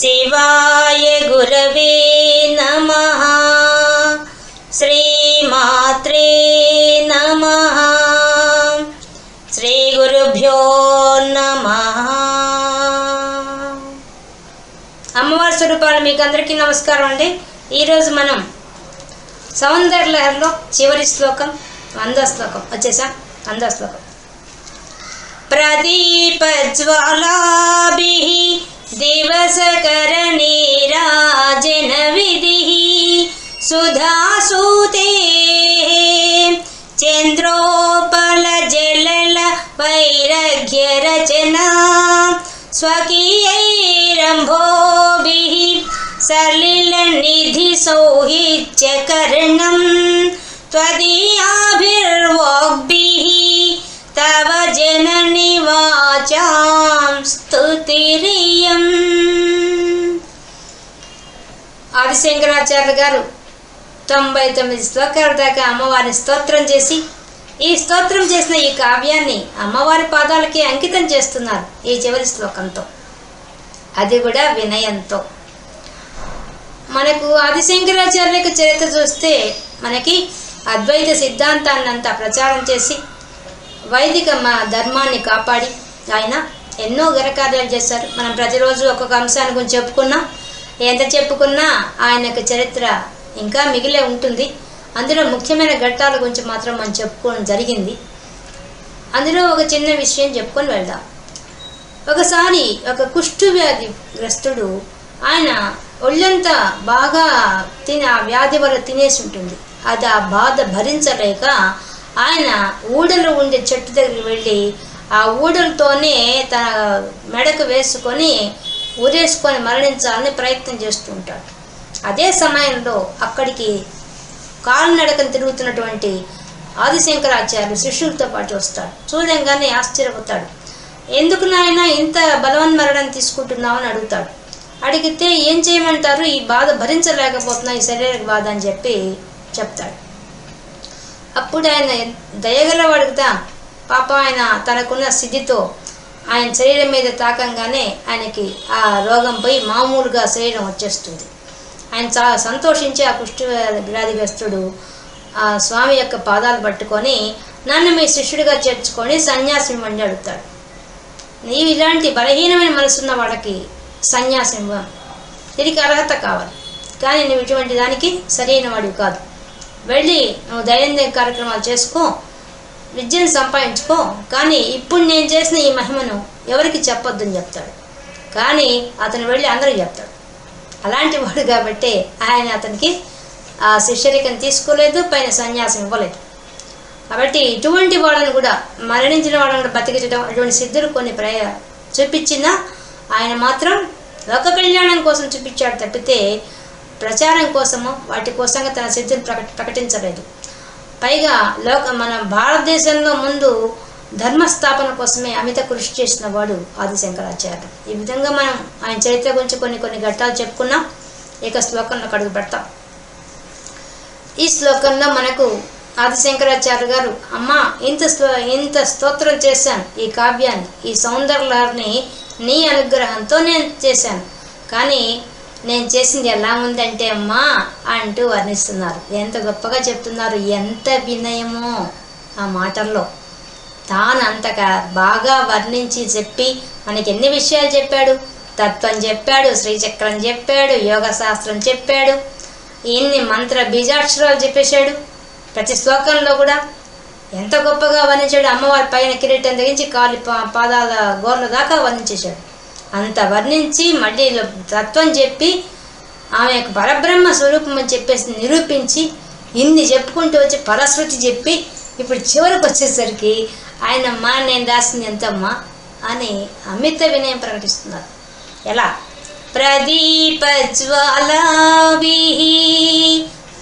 శివాయ గురవే నమ. శ్రీమాత్రే నమ. శ్రీ గురుభ్యో నమ. అమ్మవారి స్వరూపాలు మీకు అందరికీ నమస్కారం అండి. ఈరోజు మనం సౌందర్యలహరిలో చివరి శ్లోకం వంద శ్లోకం. వచ్చేసా? వంద శ్లోకం. वसकरणे राजनविधिः सुधासुतेः। चन्द्रोपलजलवैराग्यरचना स्वकीयैरम्भोभिः सलिलनिधिसौहि च त्वदीयाभिर्वोग्भिः तव जननि वाचां स्तुतिरि। ఆదిశంకరాచార్య గారు తొంభై తొమ్మిది శ్లోకాల దాకా అమ్మవారిని స్తోత్రం చేసి ఈ స్తోత్రం చేసిన ఈ కావ్యాన్ని అమ్మవారి పాదాలకి అంకితం చేస్తున్నారు ఈ చివరి శ్లోకంతో. అది కూడా వినయంతో. మనకు ఆదిశంకరాచార్య యొక్క చరిత్ర చూస్తే మనకి అద్వైత సిద్ధాంతాన్ని అంతా ప్రచారం చేసి వైదిక మా ధర్మాన్ని కాపాడి ఆయన ఎన్నో ఘనకార్యాలు చేశారు. మనం ప్రతిరోజు ఒక్కొక్క అంశాన్ని గురించి చెప్పుకున్నాం. ఎంత చెప్పుకున్నా ఆయన యొక్క చరిత్ర ఇంకా మిగిలే ఉంటుంది. అందులో ముఖ్యమైన ఘట్టాల గురించి మాత్రం మనం చెప్పుకోవడం జరిగింది. అందులో ఒక చిన్న విషయం చెప్పుకొని వెళ్దాం. ఒకసారి ఒక కుష్టు వ్యాధి గ్రస్తుడు ఆయన ఒళ్ళంతా బాగా తిని ఆ వ్యాధి వల్ల తినేసి ఉంటుంది. అది ఆ బాధ భరించలేక ఆయన ఊడలో ఉండే చెట్టు దగ్గరికి వెళ్ళి ఆ ఊడలతోనే తన మెడకు వేసుకొని ఊరేసుకొని మరణించాలని ప్రయత్నం చేస్తూ ఉంటాడు. అదే సమయంలో అక్కడికి కాలినడకను తిరుగుతున్నటువంటి ఆదిశంకరాచార్యులు శిష్యులతో పాటు వస్తాడు. చూడంగానే ఆశ్చర్యపోతాడు. ఎందుకు నాయన ఇంత బలవన్మరణం తీసుకుంటున్నావు? అని అడుగుతాడు. అడిగితే ఏం చేయమంటారు? ఈ బాధ భరించలేకపోతున్నా ఈ శరీర బాధ అని చెప్పి చెప్తాడు. అప్పుడు ఆయన దయగలవాడు పాప ఆయన తనకున్న స్థితితో ఆయన శరీరం మీద తాకంగానే ఆయనకి ఆ రోగం పోయి మామూలుగా శరీరం వచ్చేస్తుంది. ఆయన చాలా సంతోషించి ఆ కుష్టి వ్యాధిగ్రస్తుడు ఆ స్వామి యొక్క పాదాలు పట్టుకొని నన్ను మీ శిష్యుడిగా చేర్చుకొని సన్యాసం ఇవ్వండి అడుగుతాడు. నీవు ఇలాంటి బలహీనమైన మనసున్న వాళ్ళకి సన్యాసం ఇవ్వను దీనికి అర్హత కావాలి. కానీ నువ్వు ఇటువంటి దానికి సరైన వాడివి కాదు. వెళ్ళి నువ్వు దైనందిక కార్యక్రమాలు చేసుకో. విద్యను సంపాదించుకో. కానీ ఇప్పుడు నేను చేసిన ఈ మహిమను ఎవరికి చెప్పొద్దని చెప్తాడు. కానీ అతను వెళ్ళి అందరికీ చెప్తాడు. అలాంటి వాడు కాబట్టి ఆయన అతనికి ఆ శిష్యరికను తీసుకోలేదు పైన సన్యాసం ఇవ్వలేదు. కాబట్టి ఇటువంటి వాళ్ళని కూడా మరణించిన వాళ్ళని కూడా బతికించడం అటువంటి సిద్ధులు కొన్ని ప్రయ చూపించినా ఆయన మాత్రం లోక కళ్యాణం కోసం చూపించాడు తప్పితే ప్రచారం కోసము వాటి కోసంగా తన సిద్ధులు ప్రకట ప్రకటించలేదు. పైగా లోక మన భారతదేశంలో ముందు ధర్మస్థాపన కోసమే అమిత కృషి చేసిన వాడు ఆదిశంకరాచార్యుడు. ఈ విధంగా మనం ఆయన చరిత్ర గురించి కొన్ని కొన్ని ఘట్టాలు చెప్పుకున్నాం. ఇక శ్లోకంలో కడుగు పెడతాం. ఈ శ్లోకంలో మనకు ఆదిశంకరాచార్య గారు అమ్మ ఇంత స్తో ఇంత స్తోత్రం చేశాను. ఈ కావ్యాన్ని ఈ సౌందర్యలారిని నీ అనుగ్రహంతో నేను చేశాను. కానీ నేను చేసింది ఎలా ఉందంటే అమ్మా అంటూ వర్ణిస్తున్నారు. ఎంత గొప్పగా చెప్తున్నారు ఎంత వినయమో ఆ మాటల్లో. తాను అంతగా బాగా వర్ణించి చెప్పి మనకి ఎన్ని విషయాలు చెప్పాడు? తత్వం చెప్పాడు శ్రీచక్రం చెప్పాడు యోగ శాస్త్రం చెప్పాడు ఇన్ని మంత్ర బీజాక్షరాలు చెప్పేశాడు. ప్రతి శ్లోకంలో కూడా ఎంత గొప్పగా వర్ణించాడు అమ్మవారి పైన కిరీటం తెగించి కాలి పా- పాదాల గోర్ల దాకా వర్ణించేశాడు. అంత వర్ణించి మళ్ళీ తత్వం చెప్పి ఆమె యొక్క పరబ్రహ్మ స్వరూపం అని చెప్పేసి నిరూపించి ఇన్ని చెప్పుకుంటూ వచ్చి పరశృతి చెప్పి ఇప్పుడు చివరికి వచ్చేసరికి ఆయన అమ్మా నేను రాసింది ఎంతమ్మా అని అమిత వినయం ప్రకటిస్తున్నారు. ఎలా? ప్రదీప జ్వాలాభి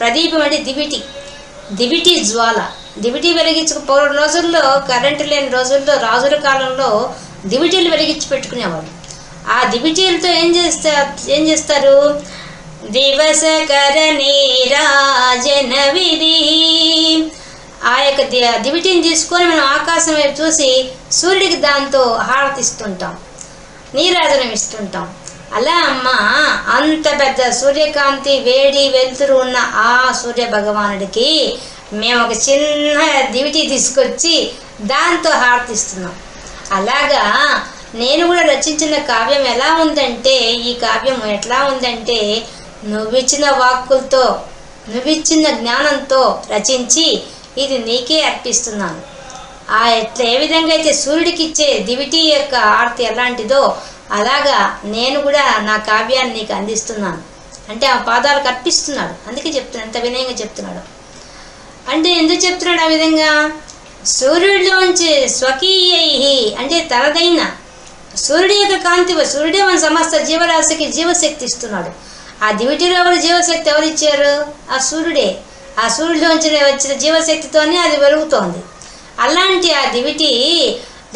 ప్రదీపం అంటే దివిటి. దివిటి జ్వాల. దివిటి వెలిగించక పూర్వ రోజుల్లో కరెంటు లేని రోజుల్లో రాజుల కాలంలో దివిటీలు వెలిగించి పెట్టుకునేవాళ్ళు. ఆ దివిటీలతో ఏం చేస్తా ఏం చేస్తారు? దివసకరణి నీరాజన విధి. ఆ యొక్క ది- దివిటీని తీసుకొని మనం ఆకాశం వైపు చూసి సూర్యుడికి దాంతో హారతిస్తుంటాం నీరాజనం ఇస్తుంటాం. అలా అమ్మ అంత పెద్ద సూర్యకాంతి వేడి వెలుతురు ఉన్న ఆ సూర్య భగవానుడికి మేము ఒక చిన్న దివిటి తీసుకొచ్చి దాంతో హారతిస్తున్నాం అలాగా నేను కూడా రచించిన కావ్యం ఎలా ఉందంటే ఈ కావ్యం ఎట్లా ఉందంటే నువ్విచ్చిన వాక్కులతో నువ్విచ్చిన జ్ఞానంతో రచించి ఇది నీకే అర్పిస్తున్నాను. ఆ ఎట్లా ఏ విధంగా అయితే సూర్యుడికి ఇచ్చే దివిటి యొక్క ఆర్తి ఎలాంటిదో అలాగా నేను కూడా నా కావ్యాన్ని నీకు అందిస్తున్నాను. అంటే ఆ పాదాలకు అర్పిస్తున్నాడు. అందుకే చెప్తున్నాడు ఎంత వినయంగా చెప్తున్నాడు. అంటే ఎందుకు చెప్తున్నాడు ఆ విధంగా? సూర్యుడిలోంచి స్వకీయై అంటే తనదైన సూర్యుడి యొక్క కాంతి సూర్యుడే మన సమస్త జీవరాశికి జీవశక్తి ఇస్తున్నాడు ఆ దివిటిలో ఎవరు జీవశక్తి ఎవరు ఇచ్చారు ఆ సూర్యుడే. ఆ సూర్యుడిలోంచి వచ్చిన జీవశక్తితోనే అది వెలుగుతోంది. అలాంటి ఆ దివిటి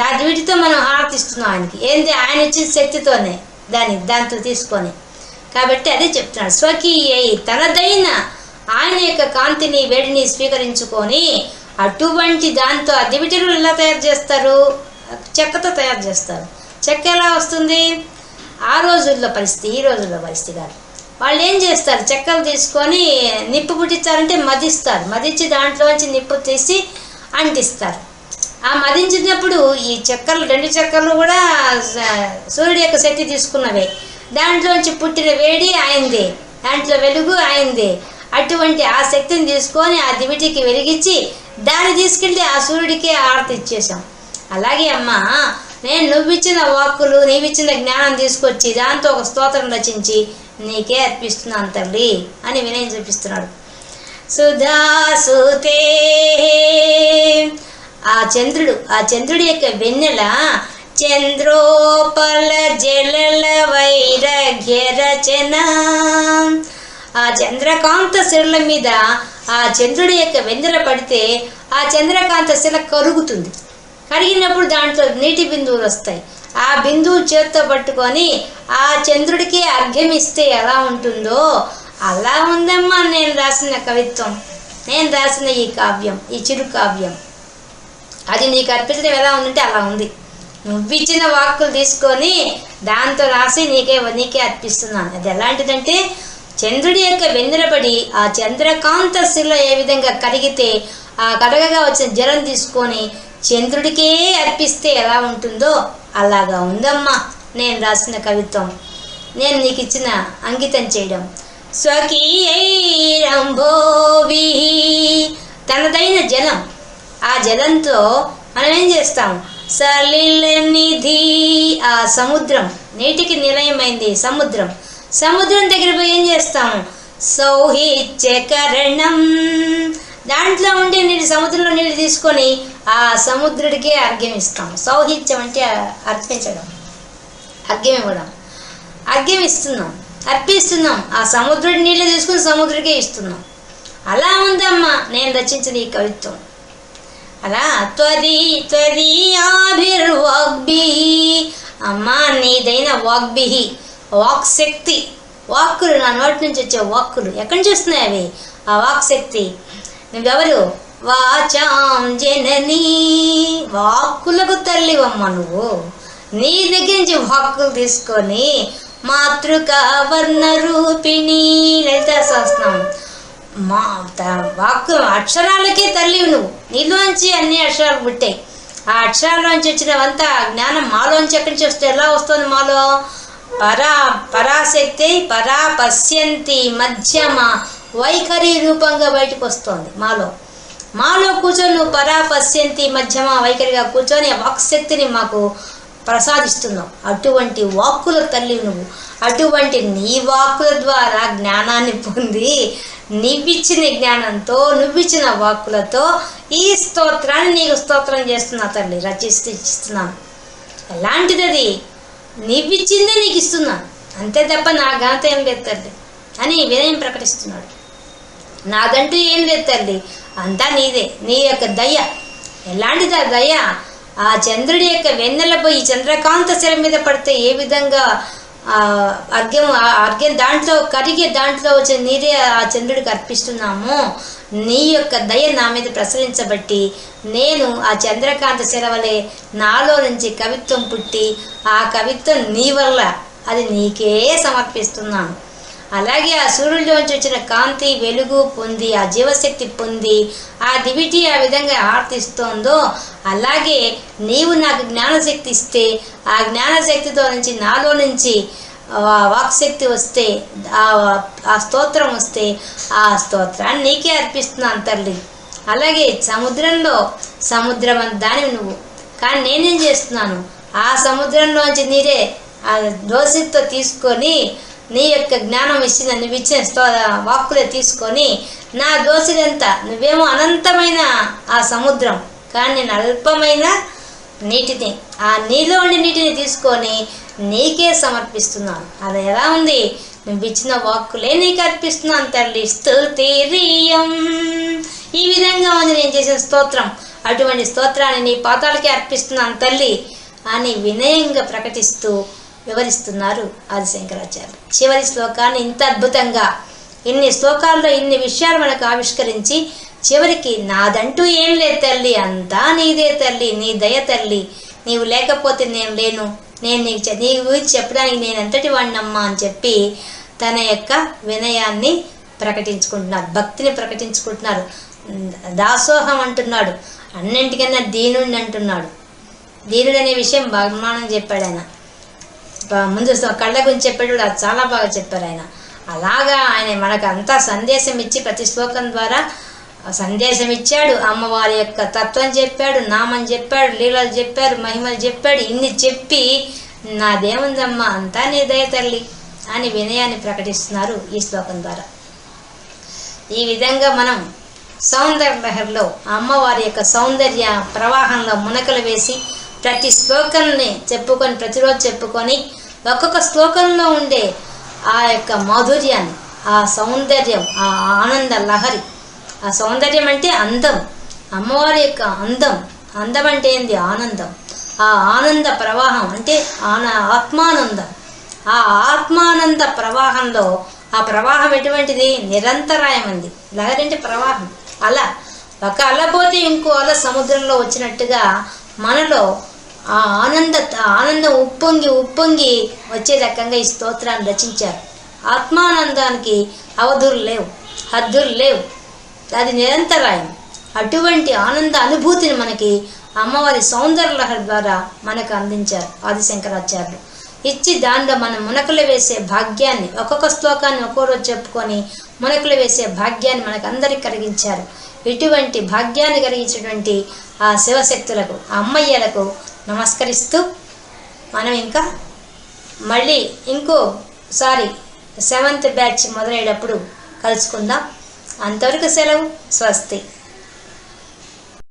ఆ దివిటితో మనం ఆర్తిస్తున్నాం ఆయనకి. ఏంది? ఆయన ఇచ్చిన శక్తితోనే దాన్ని దాంతో తీసుకొని. కాబట్టి అదే చెప్తున్నాడు. స్వకీయ తనదైన ఆయన యొక్క కాంతిని వేడిని స్వీకరించుకొని అటువంటి దాంతో ఆ దివిటిలు ఎలా తయారు చేస్తారు? చెక్కతో తయారు చేస్తారు. చెక్క ఎలా వస్తుంది? ఆ రోజుల్లో పరిస్థితి ఈ రోజుల్లో పరిస్థితి కాదు. వాళ్ళు ఏం చేస్తారు? చెక్కలు తీసుకొని నిప్పు పుట్టించాలంటే మదిస్తారు. మదించి దాంట్లోంచి నిప్పు తీసి అంటిస్తారు. ఆ మదించినప్పుడు ఈ చెక్కలు రెండు చెక్కలు కూడా సూర్యుడి యొక్క శక్తి తీసుకున్నవే. దాంట్లోంచి పుట్టిన వేడి ఆయనది దాంట్లో వెలుగు ఆయనది అటువంటి ఆ శక్తిని తీసుకొని ఆ దివిటికి వెలిగించి దాన్ని తీసుకెళ్ళి ఆ సూర్యుడికి ఆరతి ఇచ్చేసాం అలాగే అమ్మా నేను నువ్విచ్చిన వాక్కులు నీవిచ్చిన జ్ఞానం తీసుకొచ్చి దాంతో ఒక స్తోత్రం రచించి నీకే అర్పిస్తున్నాను తల్లి అని వినయం చూపిస్తున్నాడు. సుధాసుతే. ఆ చంద్రుడు ఆ చంద్రుడి యొక్క వెన్నెల చంద్రోపల జలల వైరగ్య ఆ చంద్రకాంత శిల మీద ఆ చంద్రుడి యొక్క వెన్నెల పడితే ఆ చంద్రకాంత శిల కరుగుతుంది. కరిగినప్పుడు దాంట్లో నీటి బిందువులు వస్తాయి. ఆ బిందువు చేత్తో పట్టుకొని ఆ చంద్రుడికి అర్ఘ్యం ఇస్తే ఎలా ఉంటుందో అలా ఉందమ్మా నేను రాసిన కవిత్వం. నేను రాసిన ఈ కావ్యం ఈ చిరు కావ్యం. అది నీకు అర్పించడం ఎలా ఉందంటే అలా ఉంది. నువ్విచ్చిన వాక్కులు తీసుకొని దాంతో రాసి నీకే నీకే అర్పిస్తున్నాను. అది ఎలాంటిదంటే చంద్రుడి యొక్క వెన్నెలబడి ఆ చంద్రకాంత శిల ఏ విధంగా కరిగితే ఆ కరగగా వచ్చిన జలం తీసుకొని చంద్రుడికే అర్పిస్తే ఎలా ఉంటుందో అలాగా ఉందమ్మా నేను రాసిన కవిత్వం. నేను నీకు ఇచ్చిన అంకితం చేయడం. స్వకీయైరంభోవి తనదైన జలం. ఆ జలంతో మనం ఏం చేస్తాం? సలిల నిధి ఆ సముద్రం. నీటికి నిలయమైంది సముద్రం. సముద్రం దగ్గర పోయి ఏం చేస్తాం సౌహిత్యకరణం దాంట్లో ఉండే నీళ్ళు సముద్రంలో నీళ్ళు తీసుకొని ఆ సముద్రుడికే అర్ఘ్యం ఇస్తాం సౌహిత్యం అంటే అర్పించడం. అర్ఘ్యం ఇవ్వడం. అర్ఘ్యం ఇస్తున్నాం. అర్పిస్తున్నాం. ఆ సముద్రుడి నీళ్ళు తీసుకుని సముద్రుడికే ఇస్తున్నాం. అలా ఉందమ్మా నేను రచించిన ఈ కవిత్వం. అలా త్వది త్వదీయాభిర్వాగ్భి అమ్మా నీదైన వాగ్బిహి వాక్ శక్తి వాక్కులు నా నోటి నుంచి వచ్చే వాక్కులు. ఎక్కడి నుంచి వస్తున్నాయి అవి? ఆ వాక్ శక్తి నువ్వెవరు? వాచాం జననీ. వాక్కులకు తల్లివమ్మ నువ్వు. నీ దగ్గర నుంచి వాక్కులు తీసుకొని మాతృక వర్ణ రూపిణి లలిత శాస్త్రం మా త- వాక్కు అక్షరాలకే తల్లి నువ్వు. నీలోంచి అన్ని అక్షరాలు పుట్టాయి. ఆ అక్షరాల్లోంచి వచ్చినవంతా జ్ఞానం మాలోంచి ఎక్కడి నుంచి వస్తే ఎలా వస్తుంది మాలో? పరా పరాశక్తి పరా పశ్యంతి మధ్యమ వైఖరి రూపంగా బయటకు వస్తుంది. మాలో. మాలో కూర్చొని నువ్వు పరా మధ్యమ వైఖరిగా కూర్చొని వాక్శక్తిని మాకు ప్రసాదిస్తున్నావు. అటువంటి వాక్కుల తల్లి నువ్వు. అటువంటి నీ వాక్కుల ద్వారా జ్ఞానాన్ని పొంది నువ్విచ్చిన జ్ఞానంతో నువ్విచ్చిన వాక్కులతో ఈ స్తోత్రాన్ని నీకు స్తోత్రం చేస్తున్నా తల్లి. రచిస్తూ ఇస్తున్నాను ఎలాంటిది అది నీవిచ్చిందే నీకు ఇస్తున్నాను అంతే తప్ప నా ఘనత ఏం లేదు తల్లి. అని వినయం ప్రకటిస్తున్నాడు. నాదంటూ ఏం లేదు తల్లి. అంతా నీదే. నీ యొక్క దయ. ఎలాంటిది ఆ దయ? ఆ చంద్రుడి యొక్క వెన్నెలపై ఈ చంద్రకాంత శిల మీద పడితే ఏ విధంగా అర్ఘ్యం ఆ అర్ఘ్యం దాంట్లో కరిగే దాంట్లో వచ్చే నీరే ఆ చంద్రుడికి అర్పిస్తున్నాము? నీ యొక్క దయ నా మీద ప్రసరించబట్టి నేను ఆ చంద్రకాంత శిల వలె నాలో నుంచి కవిత్వం పుట్టి ఆ కవిత్వం నీ వల్ల. అది నీకే సమర్పిస్తున్నాను. అలాగే ఆ సూర్యుడిలోంచి వచ్చిన కాంతి వెలుగు పొంది ఆ జీవశక్తి పొంది ఆ దివిటి ఆ విధంగా ఆర్తిస్తోందో అలాగే నీవు నాకు జ్ఞానశక్తి ఇస్తే ఆ జ్ఞానశక్తితో నుంచి నాలో నుంచి వాక్శక్తి వస్తే ఆ ఆ స్తోత్రం వస్తే ఆ స్తోత్రాన్ని నీకే అర్పిస్తున్నాను తల్లి. అలాగే సముద్రంలో సముద్రం అని దానివి నువ్వు. కానీ నేనేం చేస్తున్నాను? ఆ సముద్రంలోంచి నీరే ఆ దోసితో తీసుకొని నీ యొక్క జ్ఞానం ఇచ్చి నువ్వు ఇచ్చిన స్తో వాక్కులే తీసుకొని నా దోసిలెంత నువ్వేమో అనంతమైన ఆ సముద్రం కానీ నేను అల్పమైన నీటిని ఆ నీలో ఉండి నీటిని తీసుకొని నీకే సమర్పిస్తున్నాను. అది ఎలా ఉంది? నువ్వు ఇచ్చిన వాక్కులే నీకు అర్పిస్తున్నాను తల్లి. స్థుతిరియం ఈ విధంగా ఉంది నేను చేసిన స్తోత్రం. అటువంటి స్తోత్రాన్ని నీ పాతాలకే అర్పిస్తున్నాను తల్లి అని వినయంగా ప్రకటిస్తూ వివరిస్తున్నారు ఆదిశంకరాచార్య చివరి శ్లోకాన్ని ఇంత అద్భుతంగా ఇన్ని శ్లోకాల్లో ఇన్ని విషయాలు మనకు ఆవిష్కరించి చివరికి నాదంటూ ఏం లేదు తల్లి అంతా నీదే తల్లి నీ దయ తల్లి నీవు లేకపోతే నేను లేను నేను నీకు నీవు నీ గురించి చెప్పడానికి నేను ఎంతటి వాడినమ్మా అని చెప్పి తన యొక్క వినయాన్ని ప్రకటించుకుంటున్నారు భక్తిని ప్రకటించుకుంటున్నారు. దాసోహం అంటున్నాడు అన్నింటికన్నా దీనుడిని అంటున్నాడు. దీనుడు అనే విషయం బహుమానం చెప్పాడు ఆయన. ముందు కళ్ళ గురించి చెప్పాడు అది చాలా బాగా చెప్పారు ఆయన. అలాగా ఆయన మనకు అంతా సందేశం ఇచ్చి ప్రతి శ్లోకం ద్వారా సందేశం ఇచ్చాడు. అమ్మవారి యొక్క తత్వం చెప్పాడు నామం చెప్పాడు లీలలు చెప్పారు మహిమలు చెప్పాడు ఇన్ని చెప్పి నాదేముందమ్మా అంతా నీ దయ తల్లి అని వినయాన్ని ప్రకటిస్తున్నారు ఈ శ్లోకం ద్వారా. ఈ విధంగా మనం సౌందర్య లహర్లో అమ్మవారి యొక్క సౌందర్య ప్రవాహంలో మునకలు వేసి ప్రతి శ్లోకాన్ని చెప్పుకొని ప్రతిరోజు చెప్పుకొని ఒక్కొక్క శ్లోకంలో ఉండే ఆ యొక్క మాధుర్యాన్ని ఆ సౌందర్యం ఆ ఆనంద లహరి. ఆ సౌందర్యం అంటే అందం. అమ్మవారి యొక్క అందం. అందం అంటే ఏంది? ఆనందం. ఆ ఆనంద ప్రవాహం అంటే ఆన ఆత్మానందం. ఆ ఆత్మానంద ప్రవాహంలో ఆ ప్రవాహం ఎటువంటిది? నిరంతరాయమంది. లహరి అంటే ప్రవాహం. అల ఒక అల పోతే ఇంకో అల సముద్రంలో వచ్చినట్టుగా మనలో ఆ ఆనంద ఆనందం ఉప్పొంగి ఉప్పొంగి వచ్చే రకంగా ఈ స్తోత్రాన్ని రచించారు. ఆత్మానందానికి అవధులు లేవు హద్దులు లేవు. అది నిరంతరాయం. అటువంటి ఆనంద అనుభూతిని మనకి అమ్మవారి సౌందర్య ద్వారా మనకు అందించారు ఆదిశంకరాచార్యులు. ఇచ్చి దానిలో మనం మునకలు వేసే భాగ్యాన్ని ఒక్కొక్క శ్లోకాన్ని ఒక్కో రోజు చెప్పుకొని మునకలు వేసే భాగ్యాన్ని మనకు అందరికి కలిగించారు. ఇటువంటి భాగ్యాన్ని కలిగించినటువంటి ఆ శివశక్తులకు ఆ అమ్మయ్యలకు నమస్కరిస్తూ మనం ఇంకా మళ్ళీ ఇంకోసారి సెవెంత్ బ్యాచ్ మొదలయ్యేటప్పుడు కలుసుకుందాం. అంతవరకు సెలవు స్వస్తి.